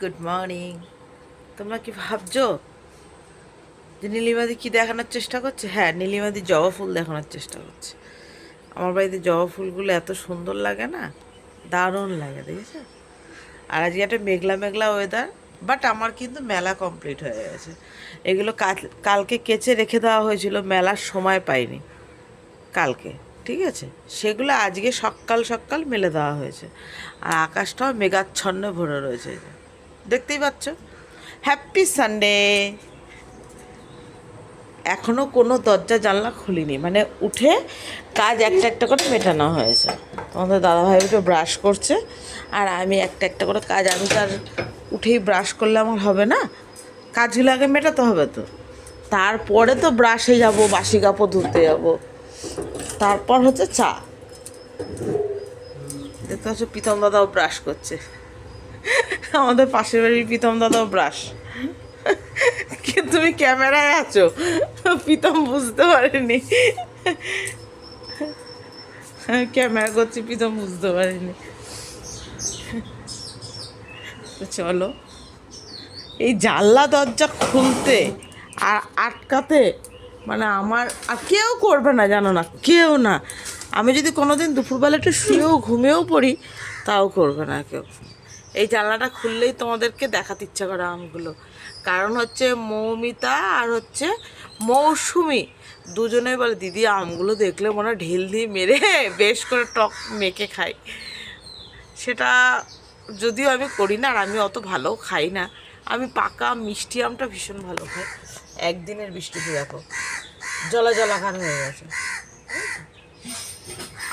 Good morning তোমরা কি ভাবছ? যে নীলিমাদি কি দেখানোর চেষ্টা করছে? হ্যাঁ নীলিমাদি জবা ফুল দেখানোর চেষ্টা করছে। আমার বাড়িতে জবা ফুলগুলো এত সুন্দর লাগে না, দারুণ লাগে, দেখেছ? আর আজকে একটা মেঘলা মেঘলা ওয়েদার বাট আমার কিন্তু মেলা কমপ্লিট হয়ে গেছে। এগুলো কাল- কালকে কেচে রেখে দেওয়া হয়েছিল, মেলার সময় পাইনি। কালকে, ঠিক আছে? সেগুলো আজকে সকাল সকাল মেলে দেওয়া হয়েছে। আর আকাশটাও মেঘাচ্ছন্ন ভরে রয়েছে। দেখতেই পাচ্ছ? হ্যাপি সানডে এখনও কোনো দরজা জানলা খুলিনি। মানে উঠে কাজ একটা একটা করে মেটানো হয়েছে। তোমাদের দাদাভাই উঠে ব্রাশ করছে, আর আমি একটা একটা করে কাজ। আমি তো আর উঠেই ব্রাশ করলে আমার হবে না। কাজগুলো আগে মেটাতে হবে তো। তারপরে তো ব্রাশে যাব, বাসি কাপড় ধুতে যাব। তারপর হচ্ছে চা। দেখতে পাচ্ছ, প্রীতম দাদাও ব্রাশ করছে। আমাদের পাশের বাড়ির প্রীতম দাদাও ব্রাশ তুমি ক্যামেরায় আছো? প্রীতম বুঝতে পারেনি। ক্যামেরা করছি, প্রীতম বুঝতে পারেনি। চলো, এই জানলা দরজা খুলতে আর আটকাতে মানে আমার, আর কেউ করবে না, জানো না, কেউ না। আমি যদি কোনো দিন দুপুরবেলা একটু শুয়েও ঘুমিয়েও পড়ি, তাও করবে না কেউ। এই জানলাটা খুললেই তোমাদেরকে দেখাতে ইচ্ছা করে আমগুলো। কারণ হচ্ছে মৌমিতা আর হচ্ছে মৌসুমি দুজনে বলে, দিদি, আমগুলো দেখলে মনে ঢিল দিয়ে মেরে বেশ করে টক মেখে খাই। সেটা যদিও আমি করি না, আর আমি অত ভালো খাই না। আমি পাকা মিষ্টি আমটা ভীষণ ভালো খাই। একদিনের বৃষ্টিতে দেখো। জলা জলাকার হয়ে গেছে।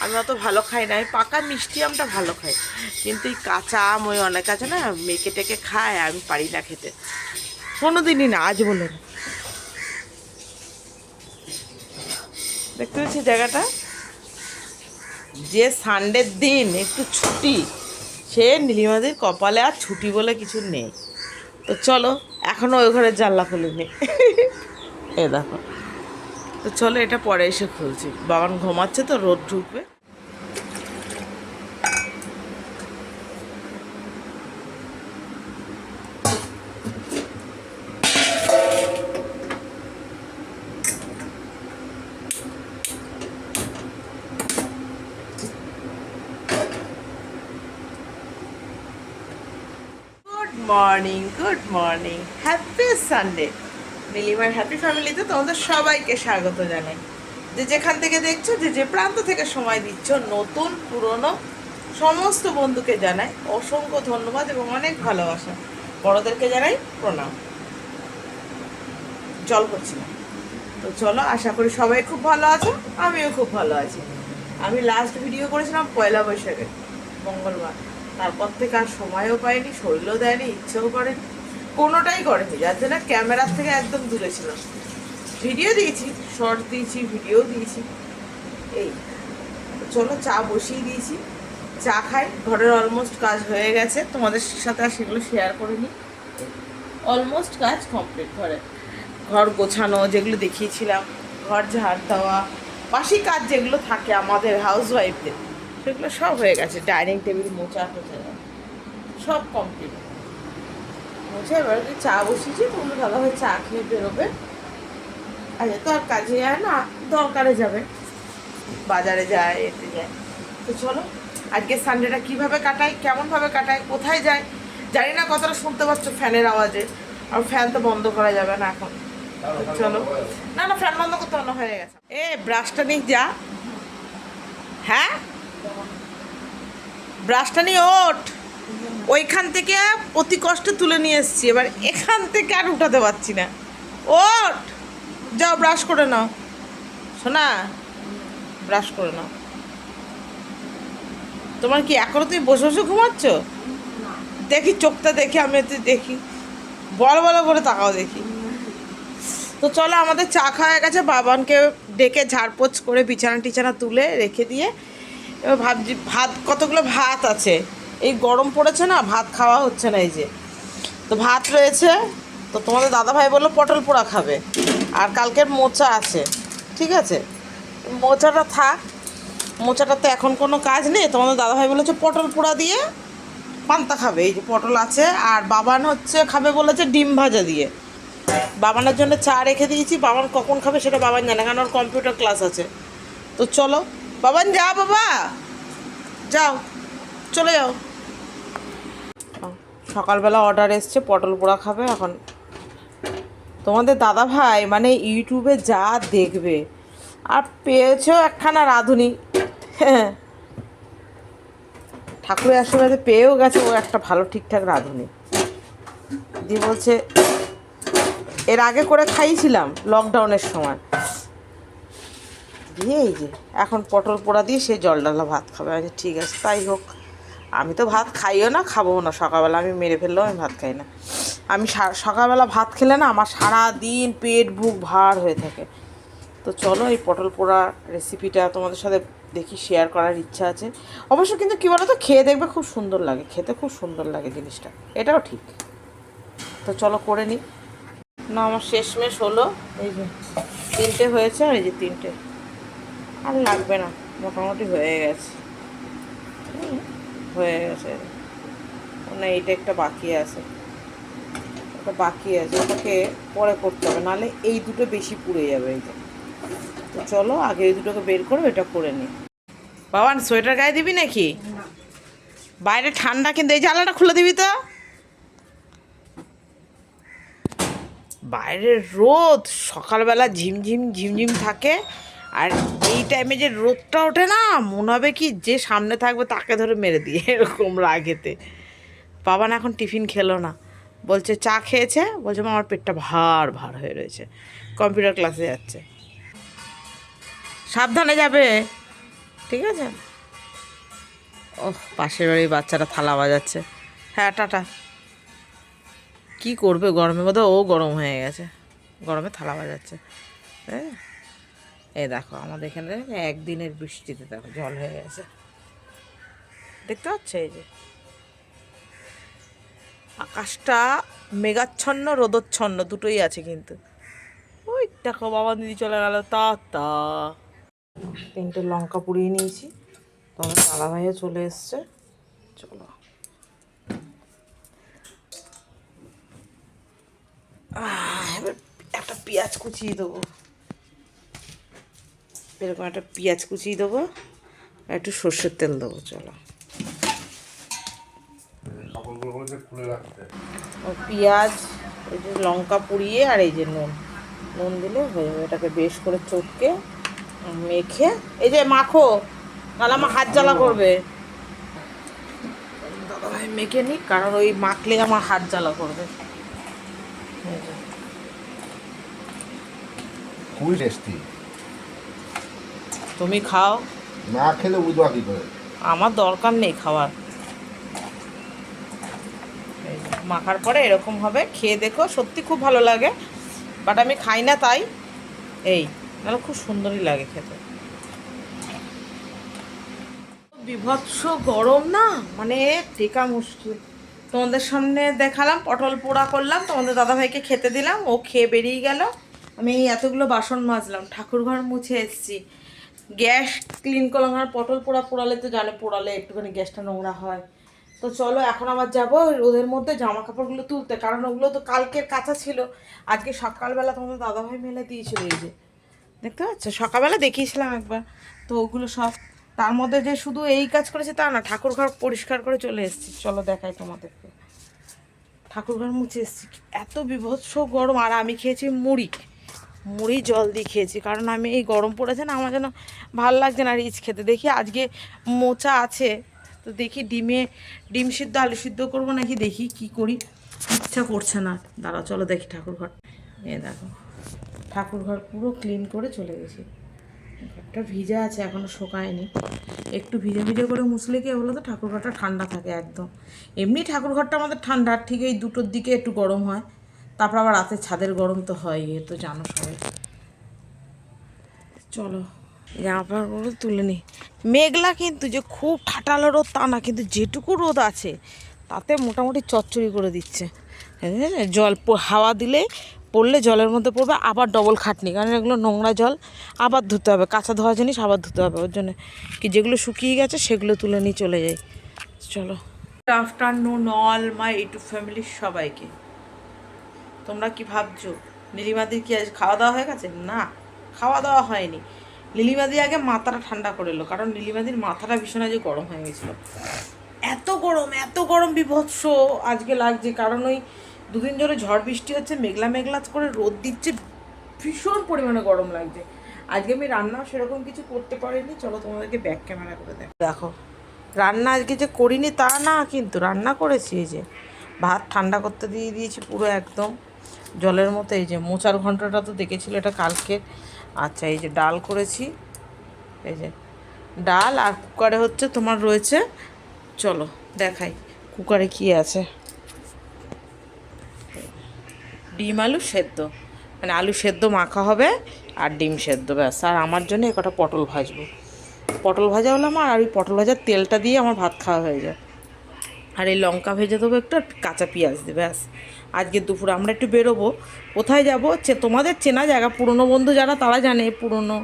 আমি অত ভালো খাই না আমি পাকা মিষ্টি আমটা ভালো খাই। কিন্তু এই কাঁচা আম ওই অনেক আছে না মেখে টেকে খায়, আমি পারি না খেতে। কোনো দিনই না, আজ বলে না দেখতে পাচ্ছি জায়গাটা? যে সানডের দিন একটু ছুটি, সে নীলিমাদের কপালে আর ছুটি বলে কিছু নেই। তো চলো এখনও ওই ঘরের জানলা খুলিনি এ দেখো। তো চলো এটা পরে এসে খুলছি। বাগান ঘুমাচ্ছে তো, রোদ ঢুকবে। Morning good morning happy Sunday নীলিমার হ্যাপি ফ্যামিলিতে তোমাদের সবাইকে স্বাগত জানাই। যে যেখান থেকে দেখছ, যে যে প্রান্ত থেকে সময় দিচ্ছ, নতুন, পুরনো, সমস্ত বন্ধুকে জানাই অসংখ্য ধন্যবাদ এবং অনেক ভালোবাসা। বড়োদেরকে জানাই প্রণাম। জল করছি না। তো চলো, আশা করি সবাই খুব ভালো আছো, আমিও খুব ভালো আছি। আমি লাস্ট ভিডিও করেছিলাম পয়লা বৈশাখে, মঙ্গলবার। তারপর থেকে আর সময়ও পাইনি, শরীরও দেয়নি, ইচ্ছেও করেনি। কোনোটাই করেনি, যার জন্য ক্যামেরার থেকে একদম দূরে ছিল ভিডিও দিয়েছি শর্ট দিয়েছি ভিডিও দিয়েছি। এই, চলো চা বসিয়ে দিয়েছি। চা খাই, ঘরের অলমোস্ট কাজ হয়ে গেছে, তোমাদের সাথে আর সেগুলো শেয়ার করে নিই অলমোস্ট কাজ কমপ্লিট ঘরে। ঘর গোছানো, যেগুলো দেখিয়েছিলাম, ঘর ঝাড় দেওয়া, বাসি কাজ যেগুলো থাকে আমাদের হাউস ওয়াইফদের সেগুলো সব হয়ে গেছে। ডাইনিং টেবিল মোচা টোচা সব কমপ্লিট মুছে এবার চা বসিয়েছি তোমরা দাদা ভাই চা খেয়ে বেরোবে। আজ তো আর কাজে যায় না দরকারে যাবে। বাজারে যায় এতে যায়। তো চলো আজকে সানডেটা কীভাবে কাটাই কেমনভাবে কাটাই কোথায় যায় জানি না কতটা শুনতে পাচ্ছ ফ্যানের আওয়াজে। আর ফ্যান তো বন্ধ করা যাবে না এখন। চলো। না না ফ্যান বন্ধ করতে হবে না, হয়ে গেছে। এ ব্রাশটা নিয়ে যা। হ্যাঁ? ব্রাশটা নিয়ে ওঠ। ওইখান থেকে অতি কষ্টে তুলে নিয়ে এসেছি। এবার এখান থেকে আর উঠাতে পারছি না। ওঠ! যাও ব্রাশ করে নাও। শোনা ব্রাশ করে নাও। তোমার কি এখনও তুমি বসে বসে ঘুমাচ্ছ? দেখি চোখটা দেখি আমি একটু দেখি। বড় বড় করে তাকাও দেখি। তো চলো, আমাদের চা খাওয়া গেছে। বাবানকে ডেকে ঝাড়পোছ করে বিছানা টিছানা তুলে রেখে দিয়ে এবার ভাবছি, ভাত, কতগুলো ভাত আছে? এই গরম পড়েছে না, ভাত খাওয়া হচ্ছে না এই যে। তো ভাত রয়েছে, তো তোমাদের দাদাভাই বলল পটল পোড়া খাবে, আর কালকের মোচা আছে, ঠিক আছে? মোচাটা থাক মোচাটাতে এখন কোনো কাজ নেই, তোমাদের দাদাভাই বলেছে পটল পোড়া দিয়ে পান্তা খাবে, এই যে পটল আছে, আর বাবান হচ্ছে খাবে বলেছে ডিম ভাজা দিয়ে। বাবানের জন্য চা রেখে দিয়েছি, বাবান কখন খাবে সেটা বাবান জানে কারণ ওর কম্পিউটার ক্লাস আছে। তো চলো, বাবান যা বাবা, যাও, চলে যাও। সকালবেলা অর্ডার এসছে পটল পোড়া খাবে এখন তোমাদের দাদা ভাই মানে ইউটিউবে যা দেখবে। আর পেয়েছেও একখানা রাঁধুনি। হ্যাঁ ঠাকুরের আশীর্বাদে পেয়েও গেছে ও একটা ভালো ঠিকঠাক রাঁধুনি। দিয়ে বলছে এর আগে করে খাইয়েছিলাম লকডাউনের সময়। দিয়ে এই যে এখন পটল পোড়া দিয়ে সে জল ডালা ভাত খাবে। বলছি, ঠিক আছে তাই হোক। আমি তো ভাত খাইও না খাব না। সকালবেলা আমি মেরে ফেললেও আমি ভাত খাই না। আমি সকালবেলা ভাত খেলে না আমার সারা দিন পেট, বুক ভার হয়ে থাকে। তো চলো এই পটল পোড়া রেসিপিটা তোমাদের সাথে দেখি শেয়ার করার ইচ্ছা আছে। অবশ্য কিন্তু কী বলো তো খেয়ে দেখবে খুব সুন্দর লাগে, খেতে খুব সুন্দর লাগে জিনিসটা। এটাও ঠিক। তো চলো করে নিই না, আমার শেষমেশ হলো। এই যে তিনটে হয়েছে আর এই যে তিনটে। আর লাগবে না, মোটামুটি হয়ে গেছে। হয়ে গেছে। না, এইটা একটা বাকি আছে। ওটা বাকি আছে, ওটাকে পরে করতে হবে, নাহলে এই দুটো বেশি পুড়ে যাবে এই যে। তো চলো, আগে এই দুটোকে বের করো, এটা করে নিই। বাবান সোয়েটার গায়ে দিবি নাকি? বাইরে ঠান্ডা কিন্তু, এই জানলাটা খুলে দিবি তো। বাইরের রোদ, সকালবেলা ঝিমঝিম ঝিমঝিম থাকে। আর এই টাইমে যে রোদটা ওঠে না মনে হবে কি যে সামনে থাকবে তাকে ধরে মেরে দিয়ে এরকম রাগেতে। বাবা না এখন টিফিন খেলো না। বলছে চা খেয়েছে? বলছে মা, আমার পেটটা ভার ভার হয়ে রয়েছে। কম্পিউটার ক্লাসে যাচ্ছে। সাবধানে যাবে। ঠিক আছে? ওহ পাশের বাড়ির বাচ্চারা থালা বাজাচ্ছে। হ্যাঁ টাটা। কি করবে গরমের মধ্যে? ও গরম হয়ে গেছে। গরমে থালা বাজাচ্ছে। হ্যাঁ। এই দেখো, আমাদের এখানে একদিনের বৃষ্টিতে দেখো, জল হয়ে গেছে। দেখতে পাচ্ছ এই যে? আকাশটা মেঘাচ্ছন্ন, রোদচ্ছন্ন, দুটোই আছে কিন্তু। ওই দেখো, বাবা দিদি চলে গেল, তা তা। তিনটে লঙ্কা পুড়িয়ে নিয়েছি। তোমার দাদা ভাইও চলে এসছে। চলো। এবার একটা পেঁয়াজ কুচিয়ে দেবো। এরকম একটা পেঁয়াজ কুচিয়ে দেবো আর একটু সর্ষের তেল দেবো, চলো। পেঁয়াজ, এই যে লঙ্কা পুড়িয়ে আর এই যে নুন। নুন দিলে হয়ে যাবে, এটাকে বেশ করে চটকে মেখে, এই যে মাখো, নাহলে আমার হাত জ্বালা করবে। দাদাভাই মেখে নিই কারণ ওই মাখলে আমার হাত জ্বালা করবে। খুবই টেস্টি তুমি খাও। না খেলে বুঝবা কি করে? আমার দরকার নেই খাওয়ার। মাখার পরে এরকম হবে। খেয়ে দেখো সত্যি খুব ভালো লাগে। বাট আমি খাই না তাই। এই নাহলে খুব সুন্দরই লাগে খেতে। বিভৎস গরম না? মানে টেকা মুশকিল। তোমাদের সামনে দেখালাম পটল পোড়া করলাম তোমাদের দাদাভাইকে খেতে দিলাম ও খেয়ে বেরিয়ে গেল। আমি এতগুলো বাসন মাজলাম ঠাকুর ঘর মুছে এসেছি। গ্যাস ক্লিন করলাম আর পটল পোড়া পোড়ালে তো জানে পোড়ালে একটুখানি গ্যাসটা নোংরা হয়। তো চলো, এখন আবার যাব রোদের মধ্যে জামা কাপড়গুলো তুলতে, কারণ ওগুলো তো কালকের কাঁচা ছিল। আজকে সকালবেলা তোমাদের দাদাভাই মেলে দিয়েছিল এই যে। দেখতে পাচ্ছ? সকালবেলা দেখিয়েছিলাম একবার। তো ওগুলো সব, তার মধ্যে যে শুধু এই কাজ করেছে তা না, ঠাকুর ঘর পরিষ্কার করে চলে এসেছি। চলো দেখাই তোমাদেরকে। ঠাকুর ঘর মুছে এসেছি। এত বিভৎস গরম, আর আমি খেয়েছি মুড়ি। মুড়ি জল দিয়ে খেয়েছি। কারণ আমি এই গরম পড়েছে না, আমার যেন ভালো লাগছে না রিচ খেতে। দেখি আজকে মোচা আছে, তো দেখি ডিমে, ডিম সিদ্ধ, আলু সিদ্ধ করব নাকি? দেখি কি করি। ইচ্ছা করছে না। দাঁড়াও, চলো দেখি ঠাকুর ঘর এ দেখো ঠাকুর ঘর পুরো ক্লিন করে চলে গেছি। একটা ভিজা আছে, এখনও শোকায়নি। একটু ভিজে ভিজে করে মুছলে কি বলো তো ঠাকুর ঘরটা ঠান্ডা থাকে একদম। এমনি ঠাকুর ঘরটা আমাদের ঠান্ডা ঠিক এই দুটোর দিকে একটু গরম হয়। তারপর আবার রাতে ছাদের গরম তো হয়, এ তো জানো সবাই। চলো জামা তুলে নিই মেঘলা কিন্তু যে খুব ঠাটালো রোদ, তা না, কিন্তু যেটুকু রোদ আছে, তাতে মোটামুটি চচ্চড়ি করে দিচ্ছে। জল হাওয়া দিলে পড়লে জলের মধ্যে পড়বে, আবার ডবল খাটনি, কারণ এগুলো নোংরা জল, আবার ধুতে হবে, কাঁচা ধোয়া জিনিস আবার ধুতে হবে, ওর জন্য কি যেগুলো শুকিয়ে গেছে সেগুলো তুলে নিয়ে চলে যাই। চলো। আফটারনুন অল মাই ইউটিউব ফ্যামিলির সবাইকে। তোমরা কি ভাবছ? নীলিমাদির কি আজ খাওয়া দাওয়া হয়ে গেছে? না খাওয়া দাওয়া হয়নি। নীলিমাদি আগে মাথাটা ঠান্ডা করে এলো, কারণ নীলিমাদির মাথাটা ভীষণ আজ গরম হয়ে গেছিল। এত গরম এত গরম বিভৎস আজকে লাগছে, কারণ ওই দুদিন ধরে ঝড় বৃষ্টি হচ্ছে, মেঘলা মেঘলা করে রোদ দিচ্ছে, ভীষণ পরিমাণে গরম লাগছে। আজকে আমি রান্নাও সেরকম কিছু করতে পারিনি, চলো তোমাদেরকে ব্যাক ক্যামেরা করে দেখো। দেখো, রান্না আজকে যে করিনি তা না, কিন্তু রান্না করেছি যে, ভাত ঠান্ডা করতে দিয়ে দিয়েছি পুরো একদম। জলের মতো, এই যে মোচার ঘন্টাটা তো দেখেছিল এটা কালকে। আচ্ছা এই যে ডাল করেছি। এই যে ডাল আর কুকারে হচ্ছে তোমার রয়েছে, চলো দেখাই কুকারে কি আছে। ডিম, আলু সেদ্ধ। মানে আলু সেদ্ধ মাখা হবে আর ডিম সেদ্ধ, ব্যাস। আর আমার জন্য এ কটা পটল ভাজবো। পটল ভাজা হলো আমার, আর ওই পটল ভাজার তেলটা দিয়ে আমার ভাত খাওয়া হয়ে যায়। আর এই লঙ্কা ভেজে দেবো একটু আর কাঁচা পেঁয়াজ দেবে, ব্যাস। আজকে দুপুরে আমরা একটু বেরোবো। কোথায় যাব? তোমাদের চেনা জায়গা, পুরনো বন্ধু যারা তারা জানে, পুরনো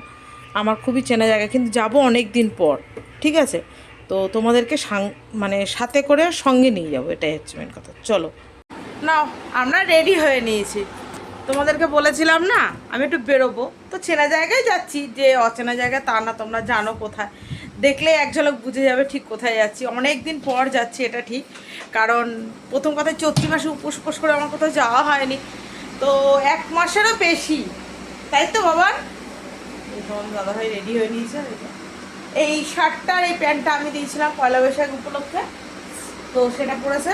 আমার খুবই চেনা জায়গা, কিন্তু যাব অনেক দিন পর, ঠিক আছে? তো তোমাদেরকে সাং মানে সাথে করে সঙ্গে নিয়ে যাব, এটাই হচ্ছে মেন কথা। চলো। না আমরা রেডি হয়ে নিয়েছি। তোমাদেরকে বলেছিলাম না, আমি একটু বেরোবো। তো চেনা জায়গায় যাচ্ছি, যে অচেনা জায়গায় তা না, তোমরা জানো কোথায়। দেখলে এক ঝলক বুঝে যাবে ঠিক কোথায় যাচ্ছি। অনেক দিন পর যাচ্ছি এটা ঠিক কারণ প্রথম কথা চৈত্রি মাসে উপোস উপোস করে আমার কোথাও যাওয়া হয়নি। তো এক মাসেরও বেশি তাই তো বাবার দাদাভাই রেডি হয়ে নিয়েছে এই শার্টটা আর এই প্যান্টটা আমি দিয়েছিলাম পয়লা বৈশাখ উপলক্ষে তো সেটা পরেছে।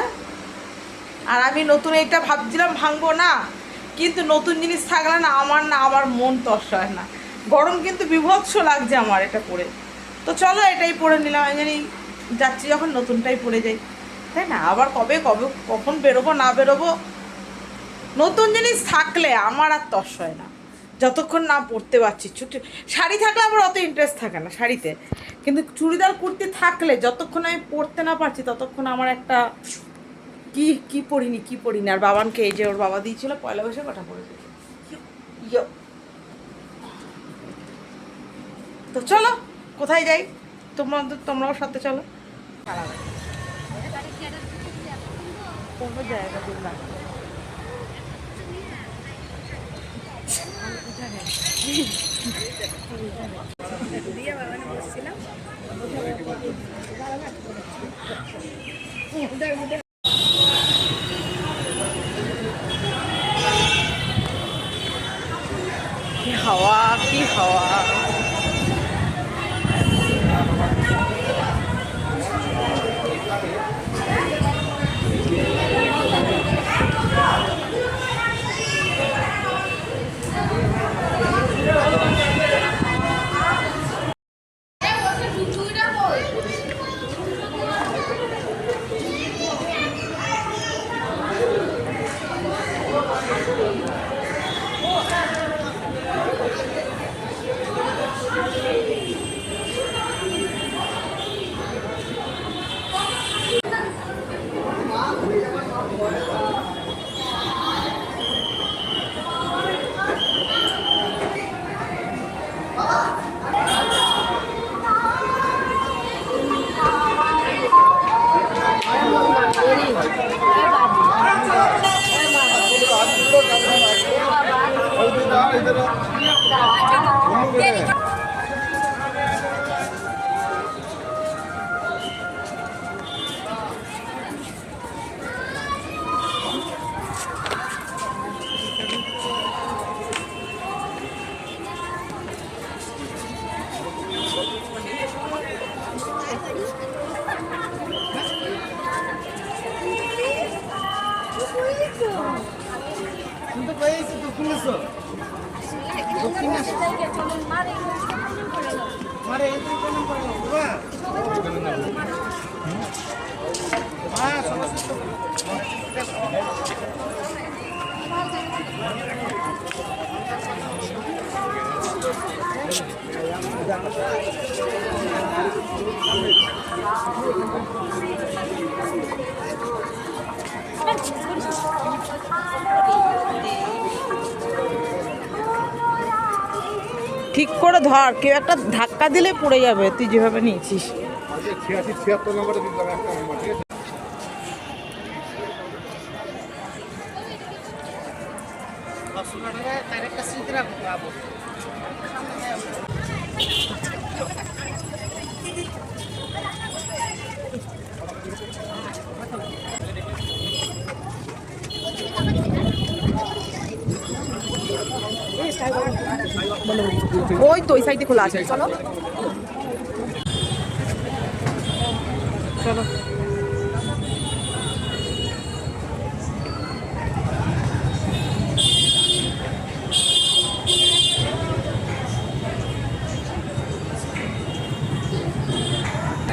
আর আমি নতুন এইটা ভাবছিলাম ভাঙবো না কিন্তু নতুন জিনিস থাকলে না আমার না আমার মন তস হয় না। গরম কিন্তু বিভৎস লাগছে আমার এটা পরে। তো চলো এটাই পরে নিলাম, আমি জানি যাচ্ছি যখন নতুনটাই পরে যাই। তাই না? আবার কবে কবে, কখন বেরোবো, না বেরোবো? নতুন জিনিস থাকলে আমার আর তস হয় না। যতক্ষণ না পরতে পারছি, ছুটি, শাড়ি থাকলে আমার অত ইন্টারেস্ট থাকে না শাড়িতে। কিন্তু চুড়িদার, কুর্তি থাকলে যতক্ষণ আমি পরতে না পারছি, ততক্ষণ আমার একটা কি কি পড়িনি কি পড়িনি আর বাবানকে এই যে ওর বাবা দিয়েছিল, পয়লা বৈশাখ কটা পড়েছে। তো চলো কোথায় যাই? তোমরা তোমরাও সাথে চলো। কোনো ঠিক করে ধর কেউ একটা ধাক্কা দিলে পড়ে যাবে তুই যেভাবে নিয়েছিস ছিয়াশি ছিয়াত্তর নম্বরে দিলাম একটা নম্বর ঠিক আছে তার একটা স্মৃতি রাখব আবু ওই তো ওই সাইডে খোলা আছে। চলো। চলো।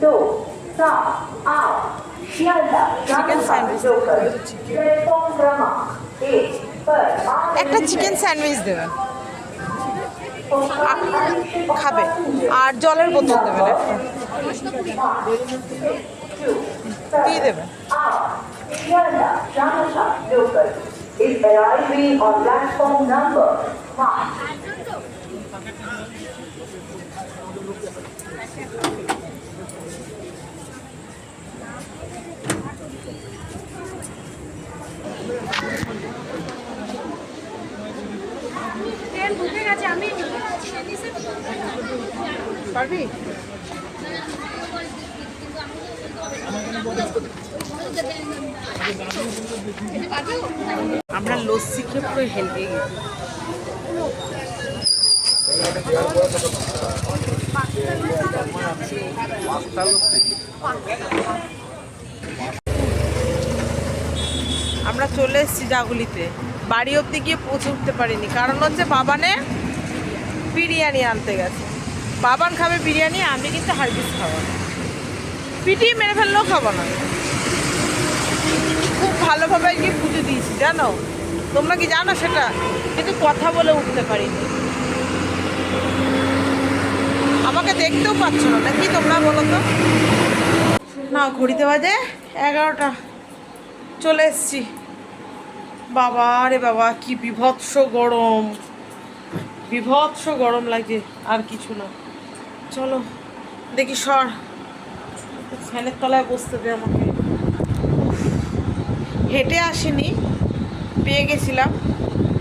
दो सात आठ शियालदा चिकन सैंडविच प्लेटफॉर्म क्रमांक एक पर একটা চিকেন স্যান্ডউইচ দেবেন খাবে আর জলের বোতল দেবেন একটা দিয়ে দেবেন Is arriving on platform number 5. পারবি? আমরা লস্যি খেয়ে পুরো হেলতে গেছি। আমরা চলে এসেছি জাগুলিতে। বাড়ি অবধি গিয়ে পৌঁছে উঠতে পারিনি। কারণ হচ্ছে বাবানে বিরিয়ানি আনতে গেছে। বাবান খাবে বিরিয়ানি, আমি কিন্তু হারবিস খাব না। পিটিয়ে মেরে ফেললেও খাব না। খুব ভালোভাবে গিয়ে পুজো দিয়েছি, জানো? তোমরা কি জানো সেটা? কিন্তু কথা বলে উঠতে পারিনি। আমাকে দেখতেও পাচ্ছ না, নাকি তোমরা বলো তো? না ঘড়িতে বাজে এগারোটা। চলে এসছি। বাবা রে বাবা, কি বিভৎস গরম। বিভৎস গরম লাগে আর কিছু না। চলো, দেখি সর। ফ্যানের তলায় বসতে দে আমাকে। হেঁটে আসিনি, পেয়ে গেছিলাম,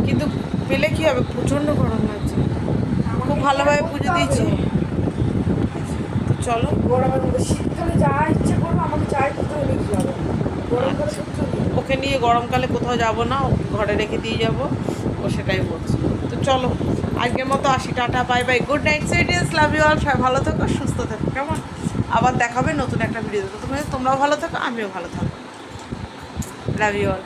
কিন্তু পেলে কি হবে? প্রচণ্ড গরম লাগছে। খুব ভালোভাবে পুজো দিয়েছি। চলো। গরমের মধ্যে শীতকালে যা ইচ্ছে করব, আমাকে চাই কোথাও নিয়ে যাব সত্যি ওকে নিয়ে গরমকালে কোথাও যাব না ঘরে রেখে দিয়ে যাব, ও সেটাই বলছে। তো চলো, আজকের মতো আসি, tata, bye bye, good night sweeties love you all, সবাই ভালো থাকো, সুস্থ থাকো, কেমন? আবার দেখাবে নতুন একটা ভিডিও তোমরা তোমরাও ভালো থাকো, আমিও ভালো থাকব। Love you all.